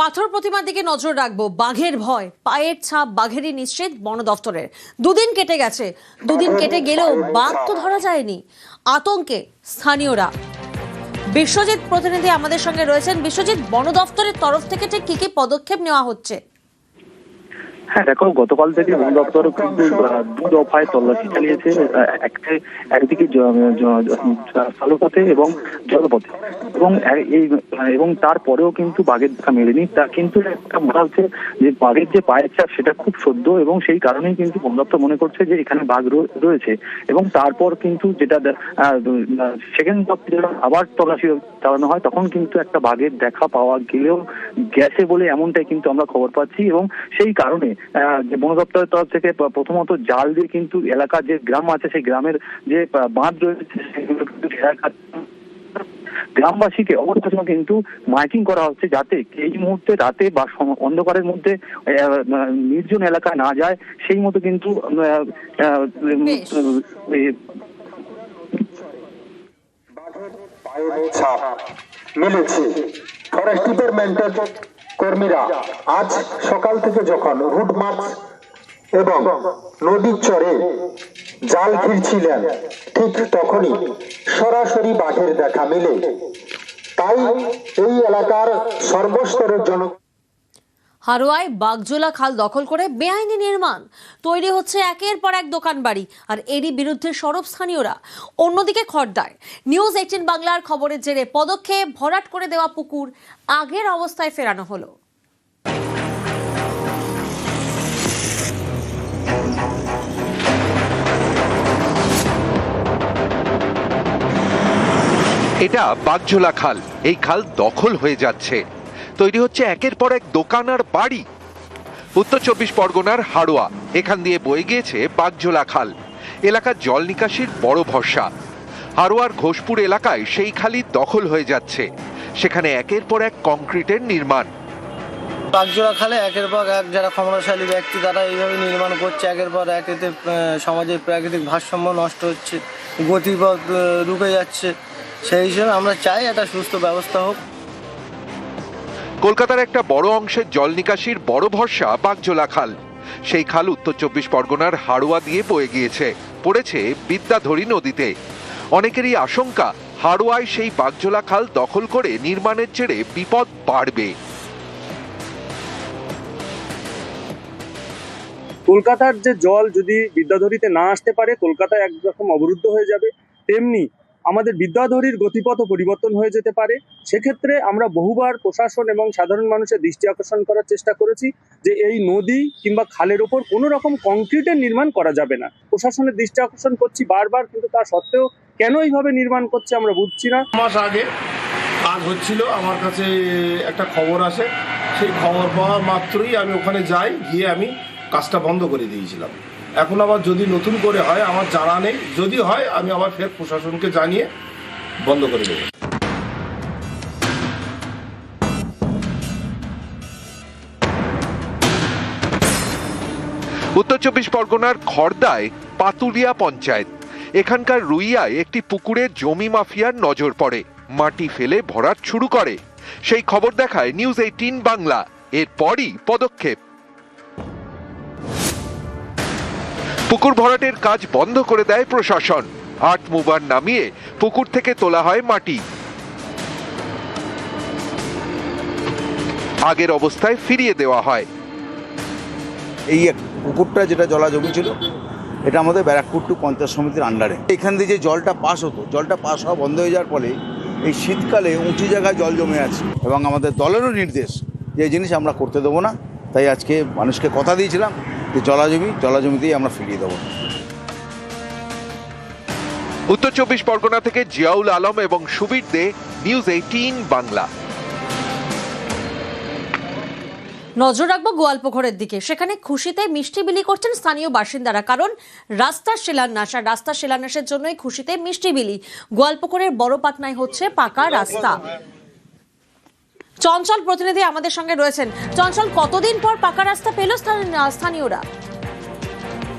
পাথর প্রতিমার দিকে নজর রাখব। বাঘের ভয়, পায়ের ছাপ, বাঘেরই নিশ্চিত বন দফতরের। দুদিন কেটে গেছে। দুদিন কেটে গেলেও বাঘ তো ধরা যায়নি। আতঙ্কে স্থানীয়রা। বিশ্বজিৎ প্রতিনিধি আমাদের সঙ্গে রয়েছেন। বিশ্বজিৎ, বন দফতরের তরফ থেকে ঠিক কি কি পদক্ষেপ নেওয়া হচ্ছে? হ্যাঁ দেখো, গতকাল থেকে বন দপ্তর কিন্তু দু দফায় তল্লাশি চালিয়েছে একদিকে স্থলপথে এবং জলপথে। এবং এই এবং তারপরেও কিন্তু বাঘের দেখা মেলেনি। তা কিন্তু একটা মনে হচ্ছে যে বাঘের যে পায়ের চাপ, সেটা খুব সদ্য এবং সেই কারণেই কিন্তু বন দপ্তর মনে করছে যে এখানে বাঘ রয়েছে। এবং তারপর কিন্তু যেটা সেকেন্ড দপ্তরে আবার তল্লাশি চালানো হয়, তখন কিন্তু একটা বাঘের দেখা পাওয়া গেলেও গেছে বলে এমনটাই কিন্তু আমরা খবর পাচ্ছি এবং সেই কারণে যে বন দপ্তরের তরফ থেকে প্রথমত জাল দিয়ে কিন্তু এলাকার যে গ্রাম আছে সেই গ্রামের যে বাঁধ রয়েছে সেগুলো কিন্তু গ্রামবাসীকে অবশ্যই কিন্তু মাইকিং করা হচ্ছে যাতে এই মুহূর্তে রাতে বা অন্ধকারের মধ্যে নির্জন এলাকায় না যায় সেই মতো কিন্তু মিলেছে। ফরেস্ট ডিপার্টমেন্টের কর্মীরা আজ সকাল থেকে যখন রুট মার্চ এবং নদীর চরে জাল ঘিরছিলেন, ঠিক তখনই সরাসরি বাঘের দেখা মিলে। তাই এই এলাকার সর্বস্তরের জন হারোয়ায় বাগজোলা খাল দখল করে বেআইনি নির্মাণ। তৈরি হচ্ছে একের পর এক দোকান বাড়ি, আর এরই বিরুদ্ধে সরব স্থানীয়রা। অন্যদিকে খড়দায় নিউজ এইটিন বাংলার খবরের জেরে পদক্ষেপ ভরাট করে দেওয়া পুকুর আগের অবস্থায় ফেরানো হলো। এটা বাগঝোলা খাল। এই খাল দখল হয়ে যাচ্ছে। তৈরি হচ্ছে একের পর এক দোকান আর বাড়ি। উত্তর চব্বিশ পরগনার হাড়োয়া, এখান দিয়ে বয়ে গিয়েছে বাগঝোলা খাল। এলাকার জল নিকাশির বড় ভরসা। হাড়োয়ার ঘোষপুর এলাকায় সেই খালি দখল হয়ে যাচ্ছে। সেখানে একের পর এক কংক্রিটের নির্মাণ। বাগজোড়া খালে একের পর এক যারা ক্ষমতাশালী ব্যক্তি, তারা এইভাবে নির্মাণ করছে। একের পর এক এতে সমাজের প্রাকৃতিক ভারসাম্য নষ্ট হচ্ছে, গতিপথ রুকে যাচ্ছে। সেই হিসেবে আমরা চাই একটা সুস্থ ব্যবস্থা হোক। কলকাতার একটা বড় অংশের জল নিকাশির বড় ভরসা বাগজোলা খাল। সেই খাল উত্তর চব্বিশ পরগনার হাড়োয়া দিয়ে বয়ে গিয়েছে, পড়েছে বিদ্যাধরী নদীতে। অনেকেরই আশঙ্কা, হাড়োয়ায় সেই বাগজোলা খাল দখল করে নির্মাণের জেরে বিপদ বাড়বে। কলকাতার যে জল যদি বিদ্যাধরীতে না আসতে পারে, কলকাতা একরকম অবরুদ্ধ হয়ে যাবে। তেমনি আমাদের বিদ্যাধরীর গতিপথও পরিবর্তন হয়ে যেতে পারে। সেক্ষেত্রে আমরা বহুবার প্রশাসন এবং সাধারণ মানুষের দৃষ্টি আকর্ষণ করার চেষ্টা করেছি যে এই নদী কিংবা খালের ওপর কোনো রকম কংক্রিটের নির্মাণ করা যাবে না। প্রশাসনের দৃষ্টি আকর্ষণ করছি বারবার, কিন্তু তা সত্ত্বেও কেন এইভাবে নির্মাণ করছে আমরা বুঝছি না। মাস আগে কাজ হচ্ছিল, আমার কাছে একটা খবর আসে। সেই খবর পাওয়া মাত্রই আমি ওখানে যাই, গিয়ে আমি কাজটা বন্ধ করে দিয়েছিলাম। এখন আবার যদি নতুন করে হয়, আমার জানা নেই। যদি হয়, আমি আবার ফের প্রশাসনকে জানিয়ে বন্ধ করে দেবো। উত্তর চব্বিশ পরগনার খর্দায় পাতুরিয়া পঞ্চায়েত। এখানকার রুইয়ায় একটি পুকুরে জমি মাফিয়ার নজর পড়ে। মাটি ফেলে ভরাট শুরু করে। সেই খবর দেখায় নিউজ এইটিন বাংলা। এরপরই পদক্ষেপ। পুকুর ভরাটের কাজ বন্ধ করে দেয় প্রশাসন। আট মুভার নামিয়ে পুকুর থেকে তোলা হয় মাটি। আগের অবস্থায় ফিরিয়ে দেওয়া হয়। এই পুকুরটা যেটা জলা জমি ছিল, এটা আমাদের ব্যারাকপুর টু পঞ্চায়েত সমিতির আন্ডারে এখান দিয়ে যে জলটা পাস হতো, জলটা পাস হওয়া বন্ধ হয়ে যাওয়ার ফলে এই শীতকালে উঁচু জায়গায় জল জমে আছে। এবং আমাদের দলেরও নির্দেশ যে জিনিস আমরা করতে দেবো না। তাই আজকে মানুষকে কথা দিয়েছিলাম যে জলা জমি জলা জমিতেই আমরা ফিরিয়ে দেবো। উত্তর চব্বিশ পরগনা থেকে জিয়াউল আলম এবং সুবীর দে নিউজ এইটিন বাংলা। নজর রাখব গোয়ালপুকুরের দিকে। সেখানে খুশিতে মিষ্টি বিলি করছেন স্থানীয় বাসিন্দারা কারণ রাস্তার শিলান্যাস আর রাস্তার শিলান্যাসের জন্যই খুশিতে মিষ্টি বিলি। গোয়ালপুকুরের বড় পাটনায় হচ্ছে পাকা রাস্তা। চঞ্চল প্রতিনিধি আমাদের সঙ্গে রয়েছেন। চঞ্চল কতদিন পর পাকা রাস্তা পেল স্থানীয়রা?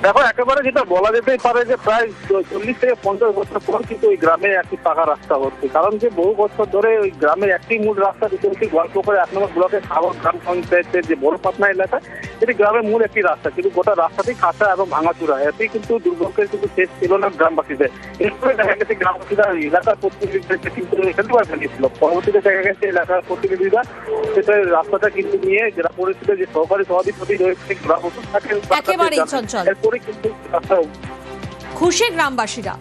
দেখো একেবারে যেটা বলা যেতেই পারে যে প্রায় চল্লিশ থেকে পঞ্চাশ বছর পর কিন্তু ওই গ্রামে একটি পাকা রাস্তা হচ্ছে। কারণ যে বহু বছর ধরে ওই গ্রামের একটি মূল রাস্তা রীতিমতো গল্প করে এক নম্বর ব্লকের সাগর গ্রাম পঞ্চায়েতের যে বড় পাটনা এলাকা এটি গ্রামের মূল একটি রাস্তা। কিন্তু গোটা রাস্তাতেই কাঁচা এবং ভাঙাচুরা। এতেই কিন্তু দুর্ভোগের কিন্তু শেষ ছিল না গ্রামবাসীদের। এরপরে দেখা গেছে গ্রামবাসীরা এলাকার প্রতিনিধিদেরকে কিন্তু ফেলবার জানিয়েছিল পরবর্তীতে দেখা গেছে এলাকার প্রতিনিধিরা সেটা রাস্তাটা কিন্তু নিয়ে জেলা পরিষদের যে সহকারী সভাধিপতি রয়েছে গ্রাম থাকেন এরপরে কিন্তু খুশি গ্রামবাসীরা।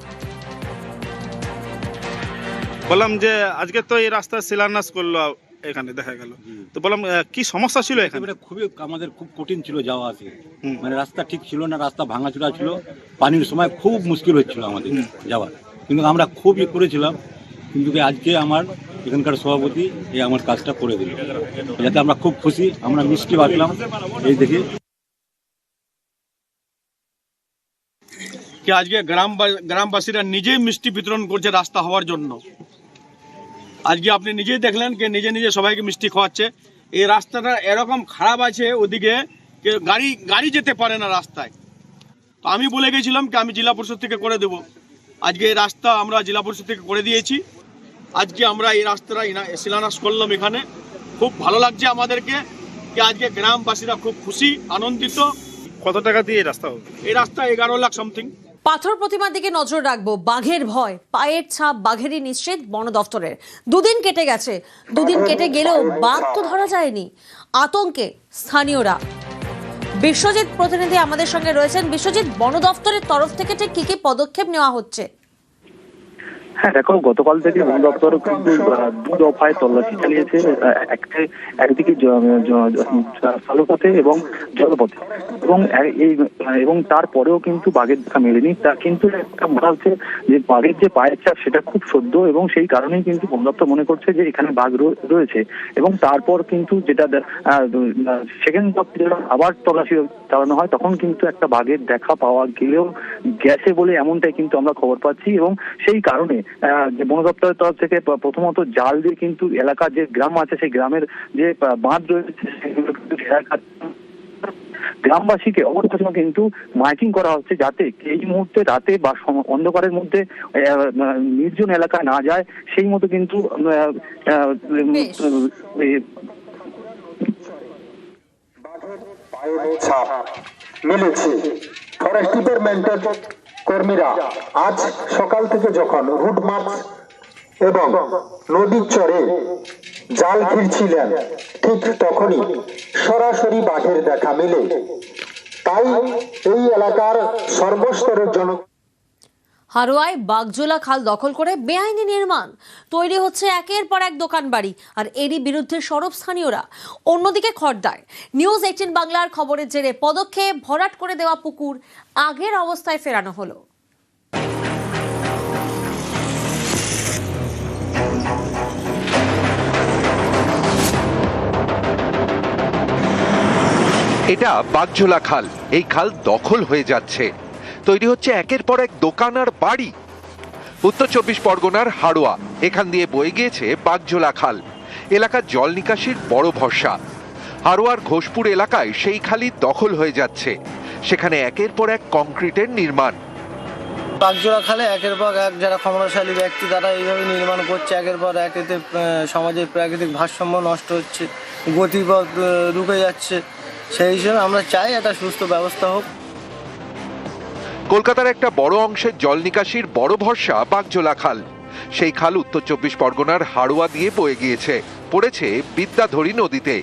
বললাম যে আজকে তো এই রাস্তা শিলান্যাস করল এখানে দেখা গেল। তো বললাম কি সমস্যা ছিল এখানে? খুবই আমাদের খুব কঠিন ছিল যাওয়া আসে। হুম। মানে রাস্তা ঠিক ছিল না রাস্তা ভাঙাচোরা ছিল। পানির সময় খুব মুশকিল হচ্ছিল আমাদের যাওয়ার। কিন্তু আমরা খুব ই করেছিলাম। কিন্তু কি আজকে আমার এখানকার সভাপতি এই আমার কাজটা করে দিল। যাতে আমরা খুব খুশি আমরা মিষ্টি বাটলাম। এই দেখে কি আজকে গ্রাম গ্রামবাসীরা নিজেই মিষ্টি বিতরণ করছে রাস্তা হওয়ার জন্য। আজকে আপনি নিজেই দেখলেন যে নিজে নিজে সবাইকে মিষ্টি খাওয়াচ্ছে। এই রাস্তাটা এরকম খারাপ আছে ওদিকে গাড়ি গাড়ি যেতে পারে না রাস্তায়। তো আমি বলে গেছিলাম কি আমি জেলা পরিষদ থেকে করে দেব। আজকে এই রাস্তা আমরা জেলা পরিষদ থেকে করে দিয়েছি। আজকে আমরা এই রাস্তাটা শিলান্যাস করলাম এখানে। খুব ভালো লাগছে আমাদেরকে কি আজকে গ্রামবাসীরা খুব খুশি আনন্দিত। কত টাকা দিয়ে এই রাস্তা হবে? এই রাস্তা এগারো লাখ সামথিং পাথর প্রতিমার দিকে নজর রাখব। বাঘের ভয়, পায়ের ছাপ, বাঘেরই নিশ্চিত বন দফতরের। দুদিন কেটে গেছে। দুদিন কেটে গেলেও বাঘ তো ধরা যায়নি। আতঙ্কে স্থানীয়রা। বিশ্বজিৎ প্রতিনিধি আমাদের সঙ্গে রয়েছেন। বিশ্বজিৎ, বন দফতরের তরফ থেকে ঠিক কি কি পদক্ষেপ নেওয়া হচ্ছে? হ্যাঁ দেখো, গতকাল থেকে বন দপ্তর কিন্তু দু দফায় তল্লাশি চালিয়েছে একদিকে জ- জ- জ- স্থলপথে এবং জলপথে। এবং এই এবং তারপরেও কিন্তু বাঘের দেখা মেলেনি। তা কিন্তু একটা মনে হচ্ছে যে বাঘের যে পায়ের চাপ, সেটা খুব সদ্য এবং সেই কারণেই কিন্তু বন দপ্তর মনে করছে যে এখানে বাঘ রয়েছে। এবং তারপর কিন্তু যেটা সেকেন্ড দপ্তরে আবার তল্লাশি চালানো হয়, তখন কিন্তু একটা বাঘের দেখা পাওয়া গেলেও গেছে বলে এমনটাই কিন্তু আমরা খবর পাচ্ছি। এবং সেই কারণে যে বন দপ্তরের তরফ থেকে প্রথমত জাল দিয়ে কিন্তু এলাকার যে গ্রাম আছে, সেই গ্রামের যে বাঁধ রয়েছে সেগুলো কিন্তু গ্রামবাসীকে অবশ্যই কিন্তু মাইকিং করা হচ্ছে যাতে এই মুহূর্তে রাতে বা অন্ধকারের মধ্যে নির্জন এলাকায় না যায় সেই মতো কিন্তু মিলেছে। ফরেস্ট ডিপার্টমেন্টের কর্মীরা আজ সকাল থেকে যখন রুট মার্চ এবং নদীর চরে জাল ফিরছিলেন ঠিক তখনই সরাসরি বাঘের দেখা মিলে। তাই এই এলাকার সর্বস্তরের জন হারোয়ায় বাগজোলা খাল দখল করে বেআইনি নির্মাণ। তৈরি হচ্ছে একের পর এক দোকান বাড়ি, আর এরই বিরুদ্ধে সরব স্থানীয়রা। অন্যদিকে খড়দায় নিউজ এইটিন বাংলার খবরের জেরে পদক্ষেপ ভরাট করে দেওয়া পুকুর আগের অবস্থায় ফেরানো হলো। এটা বাগঝোলা খাল। এই খাল দখল হয়ে যাচ্ছে। তৈরি হচ্ছে একের পর এক দোকান আর বাড়ি। উত্তর চব্বিশ পরগনার হাড়োয়া, এখান দিয়ে বয়ে গিয়েছে বাগঝোলা খাল। এলাকার জল নিকাশির বড় ভরসা। হাড়োয়ার ঘোষপুর এলাকায় সেই খালি দখল হয়ে যাচ্ছে। সেখানে একের পর এক কংক্রিটের নির্মাণ। বাগজোড়া খালে একের পর এক যারা ক্ষমতাশালী ব্যক্তি, তারা এইভাবে নির্মাণ করছে। একের পর এক এতে সমাজের প্রাকৃতিক ভারসাম্য নষ্ট হচ্ছে, গতিপথ রুকে যাচ্ছে। সেই হিসেবে আমরা চাই একটা সুস্থ ব্যবস্থা হোক। কলকাতার একটা বড় অংশের জল নিকাশির বড় ভরসা বাগজোলা খাল। সেই খাল উত্তর চব্বিশ পরগনার হাড়োয়া দিয়ে বয়ে গিয়েছে পড়েছে বিদ্যাধরী নদীতে।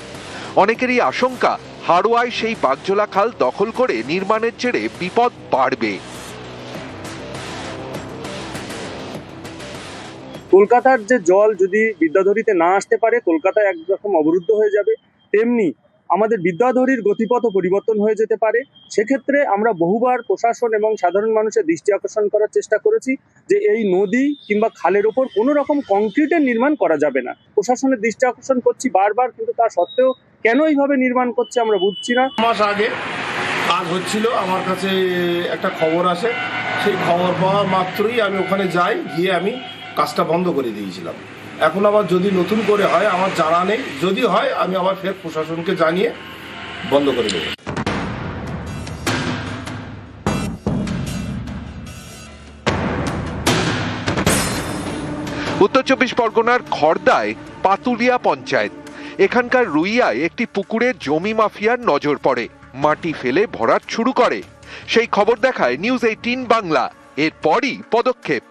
অনেকেরই আশঙ্কা হাড়োয়ায় সেই বাগজোলা খাল দখল করে নির্মাণের জেরে বিপদ বাড়বে। কলকাতার যে জল যদি বিদ্যাধরীতে না আসতে পারে কলকাতা একরকম অবরুদ্ধ হয়ে যাবে তেমনি আমাদের বিদ্যাধরীর গতিপথ পরিবর্তন হয়ে যেতে পারে। সেক্ষেত্রে আমরা বহুবার প্রশাসন এবং সাধারণ মানুষের দৃষ্টি আকর্ষণ করার চেষ্টা করেছি যে এই নদী কিংবা খালের ওপর কোনো রকম কংক্রিটের নির্মাণ করা যাবে না। প্রশাসনের দৃষ্টি আকর্ষণ করছি বারবার, কিন্তু তা সত্ত্বেও কেন এইভাবে নির্মাণ করছে আমরা বুঝছি না। মাস আগে কাজ হচ্ছিল, আমার কাছে একটা খবর আসে। সেই খবর পাওয়া মাত্রই আমি ওখানে যাই, গিয়ে আমি কাজটা বন্ধ করে দিয়েছিলাম। এখন আবার যদি নতুন করে হয়, আমার জানা নেই। যদি হয়, আমি আবার ফের প্রশাসনকে জানিয়ে বন্ধ করে দেবো। উত্তর চব্বিশ পরগনার খর্দায় পাতুলিয়া পঞ্চায়েত। এখানকার রুইয়ায় একটি পুকুরে জমি মাফিয়ার নজর পড়ে। মাটি ফেলে ভরাট শুরু করে। সেই খবর দেখায় নিউজ এইটিন বাংলা। এরপরই পদক্ষেপ।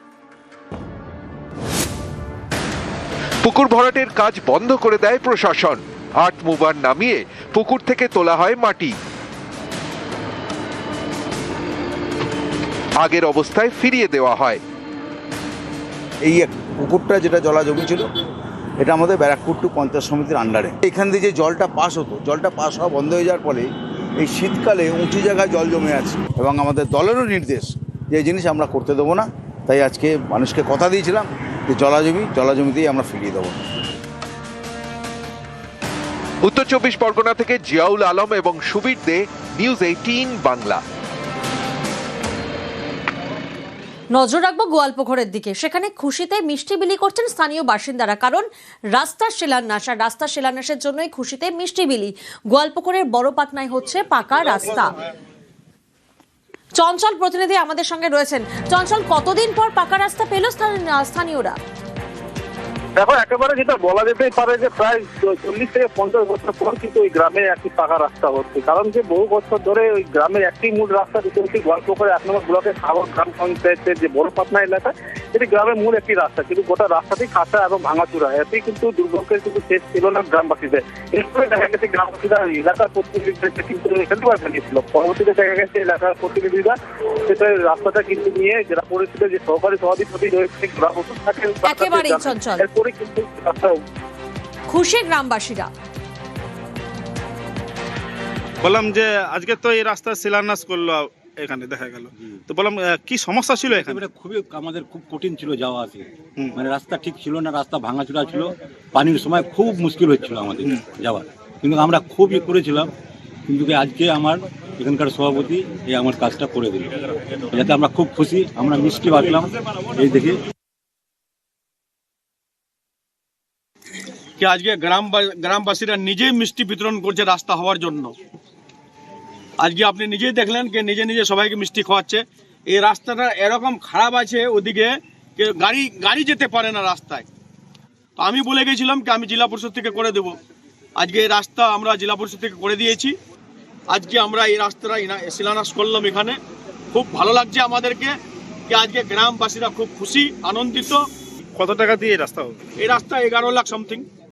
পুকুর ভরাটের কাজ বন্ধ করে দেয় প্রশাসন। আট মুভার নামিয়ে পুকুর থেকে তোলা হয় মাটি। আগের অবস্থায় ফিরিয়ে দেওয়া হয়। এই পুকুরটা যেটা জলা জমি ছিল, এটা আমাদের ব্যারাকপুর টু পঞ্চায়েত সমিতির আন্ডারে এখান দিয়ে যে জলটা পাস হতো, জলটা পাস হওয়া বন্ধ হয়ে যাওয়ার ফলে এই শীতকালে উঁচু জায়গায় জল জমে আছে। এবং আমাদের দলেরও নির্দেশ যে জিনিস আমরা করতে দেবো না। তাই আজকে মানুষকে কথা দিয়েছিলাম যে জলা জমি জলা জমিতেই আমরা ফিরিয়ে দেবো। উত্তর চব্বিশ পরগনা থেকে জিয়াউল আলম এবং সুবীর দে নিউজ এইটিন বাংলা। নজর রাখব গোয়ালপুকুরের দিকে। সেখানে খুশিতে মিষ্টি বিলি করছেন স্থানীয় বাসিন্দারা কারণ রাস্তার শিলান্যাস আর রাস্তার শিলান্যাসের জন্যই খুশিতে মিষ্টি বিলি। গোয়ালপুকুরের বড় পাটনায় হচ্ছে পাকা রাস্তা। চঞ্চল প্রতিনিধি আমাদের সঙ্গে রয়েছেন। চঞ্চল কতদিন পর পাকা রাস্তা পেল স্থান- স্থানীয়রা? দেখো একেবারে যেটা বলা যেতেই পারে যে প্রায় চল্লিশ থেকে পঞ্চাশ বছর পর কিন্তু ওই গ্রামে একটি পাকা রাস্তা হচ্ছে। কারণ যে বহু বছর ধরে ওই গ্রামের একটি মূল রাস্তা যেটি হচ্ছে গোয়ালপুকুরে এক নম্বর ব্লকের সাগর গ্রাম পঞ্চায়েতের যে বড় পাটনা এলাকা এটি গ্রামের মূল একটি রাস্তা। কিন্তু গোটা রাস্তাতেই খাঁচা এবং ভাঙাচুরা। এতেই কিন্তু দুর্ভোগের কিন্তু শেষ ছিল না গ্রামবাসীদের। এরপরে দেখা গেছে গ্রামবাসীরা এলাকার প্রতিনিধিদেরকে কিন্তু এখানে ফেলেছিল পরবর্তীতে দেখা গেছে এলাকার প্রতিনিধিরা সেটা রাস্তাটা কিন্তু নিয়ে যেটা পরিস্থিতি যে সহকারী সভাধিপতি রয়েছে গ্রাম থাকেন এরপরে কিন্তু খুশি গ্রামবাসীরা। বললাম যে আজকে তো এই রাস্তা শিলান্যাস করল এখানে দেখা গেল। তো বললাম কি সমস্যা ছিল এখানে? খুবই আমাদের খুব কঠিন ছিল যাওয়া আসে। হুম। মানে রাস্তা ঠিক ছিল না রাস্তা ভাঙাচোরা ছিল। পানির সময় খুব মুশকিল হচ্ছিল আমাদের যাওয়ার কিন্তু আমরা খুব ই করেছিলাম। কিন্তু কি আজকে আমার এখানকার সভাপতি এই আমার কাজটা করে দিল। যাতে আমরা খুব খুশি আমরা মিষ্টি বাঁচলাম এই দেখে কি আজকে গ্রাম গ্রামবাসীরা নিজেই মিষ্টি বিতরণ করছে রাস্তা হওয়ার জন্য। আজকে আপনি নিজেই দেখলেন যে নিজে নিজে সবাইকে মিষ্টি খাওয়াচ্ছে। এই রাস্তাটা এরকম খারাপ আছে ওদিকে গাড়ি গাড়ি যেতে পারে না রাস্তায়। তো আমি বলে গেছিলাম কি আমি জেলা পরিষদ থেকে করে দেব। আজকে এই রাস্তা আমরা জেলা পরিষদ থেকে করে দিয়েছি। আজকে আমরা এই রাস্তাটা শিলান্যাস করলাম এখানে। খুব ভালো লাগছে আমাদেরকে কি আজকে গ্রামবাসীরা খুব খুশি আনন্দিত। কত টাকা দিয়ে রাস্তা হবে? এই রাস্তা এগারো লাখ সামথিং